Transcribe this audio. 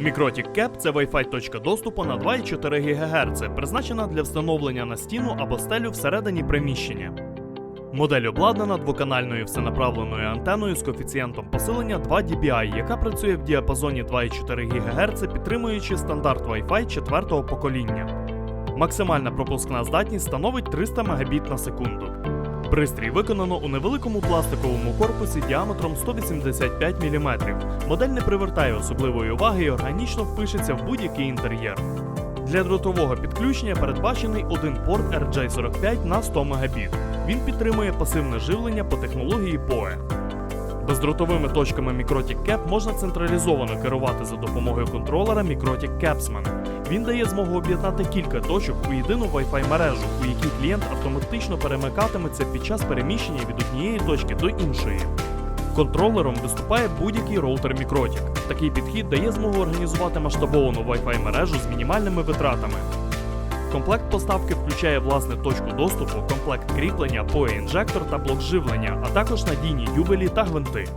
Mikrotik Cap – це Wi-Fi точка доступу на 2,4 ГГц, призначена для встановлення на стіну або стелю всередині приміщення. Модель обладнана двоканальною всенаправленою антеною з коефіцієнтом посилення 2 dBi, яка працює в діапазоні 2,4 ГГц, підтримуючи стандарт Wi-Fi четвертого покоління. Максимальна пропускна здатність становить 300 Мбіт на секунду. Пристрій виконано у невеликому пластиковому корпусі діаметром 185 мм. Модель не привертає особливої уваги і органічно впишеться в будь-який інтер'єр. Для дротового підключення передбачений один порт RJ45 на 100 Мбіт. Він підтримує пасивне живлення по технології PoE. Бездротовими точками Mikrotik Cap можна централізовано керувати за допомогою контролера Mikrotik Capsman. Він дає змогу об'єднати кілька точок у єдину Wi-Fi мережу, у якій клієнт автоматично перемикатиметься під час переміщення від однієї точки до іншої. Контролером виступає будь-який роутер Mikrotik. Такий підхід дає змогу організувати масштабовану Wi-Fi мережу з мінімальними витратами. Комплект поставки включає власне точку доступу, комплект кріплення, PoE інжектор та блок живлення, а також надійні дюбелі та гвинти.